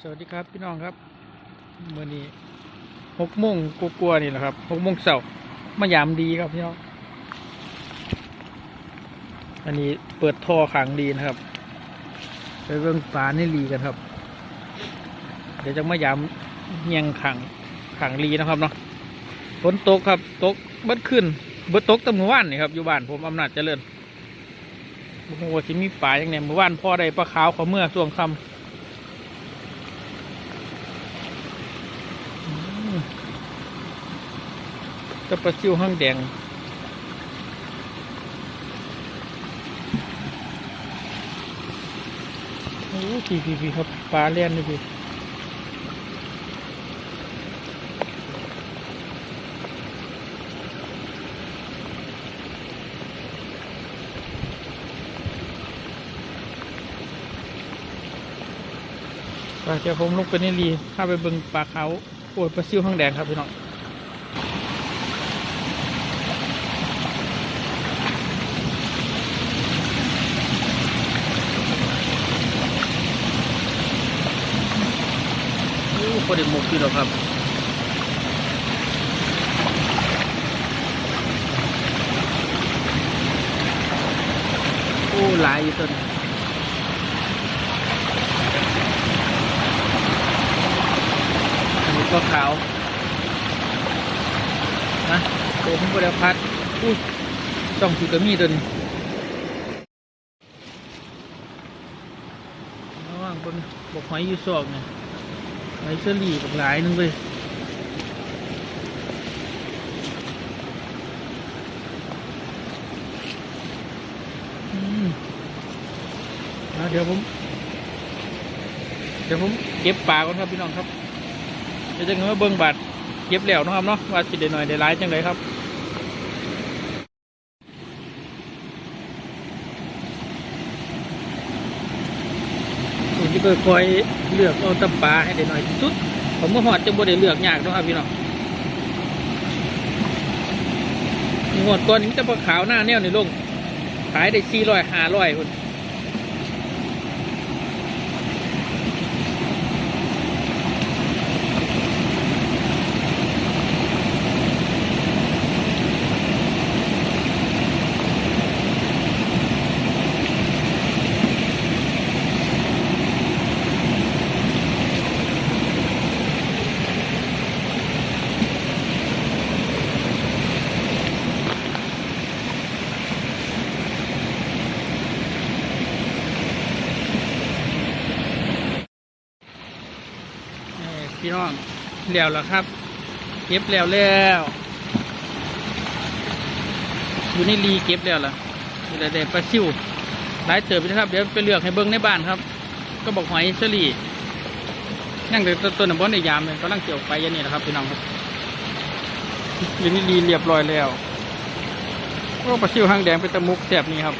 สวัสดีครับพี่น้องครับเมื่อนี้หกโมงกลัวๆนี่แหละครับหกโมงเสาร์มายามดีครับพี่น้องอันนี้เปิดท่อขังดีนะครับ ไปเบิ่งปลาในรีกันครับ เดี๋ยวจะมายามเงียงขังขังรีนะครับเนาะฝนตกครับตกเบิดขึ้นเบิดตกตั้งเมื่อวานนี่ครับอยู่บ้านผมอำนาจเจริญโอ้โหสิมีปลาอย่างเนี้ยเมื่อวานพ่อได้ปลาขาวขาเมื่อช่วงคำ กับปลาซิวห้างแดงโอ้พี่พี่พี่ครับปลาเลี้ยนนี่พี่ปลาเจ้าผมลงไปในรีข้าไปเบิ่งปลาเขาวโอ้ยปลาซิวห้างแดงครับพี่น้อง พอได้หมกอยู่แล้วครับโอ้หลายอยู่ต้นนนี้ก็ขาวนะตัวผมก็ได้พัดอู้ต้องถือกระมีตัวนี้ระว่างบนบกหอยอยู่ซอกเนี่ย ไอเชอรี่กับหลายหนึงเลยอืมเดี๋ยวผม เดี๋ยวผมเก็บปลาก่อนครับพี่น้องครับเดี๋ยวจะเงินว่าเบิ้งบาดเก็บแล้วนะครับเนาะว่าสิได้หน่อยได้ร้ายจังเลยครับ ผมจะคอยเลือกเอาตะปลาให้ได้หน่อยที่สุด ผมก็หอดจะบ่ได้เลือกยากเนาะครับพี่น้องหอดก่อนนี้จะปลาขาวหน้าแนวในลงขายได้สี่ร้อยห้าร้อยคนนี่ พี่น้องแล้วแล้วครับ เก็บแล้วแล้วอยู่ในรีเก็บแล้วล่ะนี่แต่ปลาซิวหลายเติบไปนะครับ เดี๋ยวไปเลือกให้เบิ้งในบ้านครับ ก็บอกหอยเชอรี่นั่งแต่ต้นน้ำบอนในยามเลยกำลังเกี่ยวไปยันนี่แหละครับพี่น้องครับอยู่ในรีเรียบร้อยแล้วก็ปลาซิวหางแดงเป็นตะมุกแสบนี่ครับ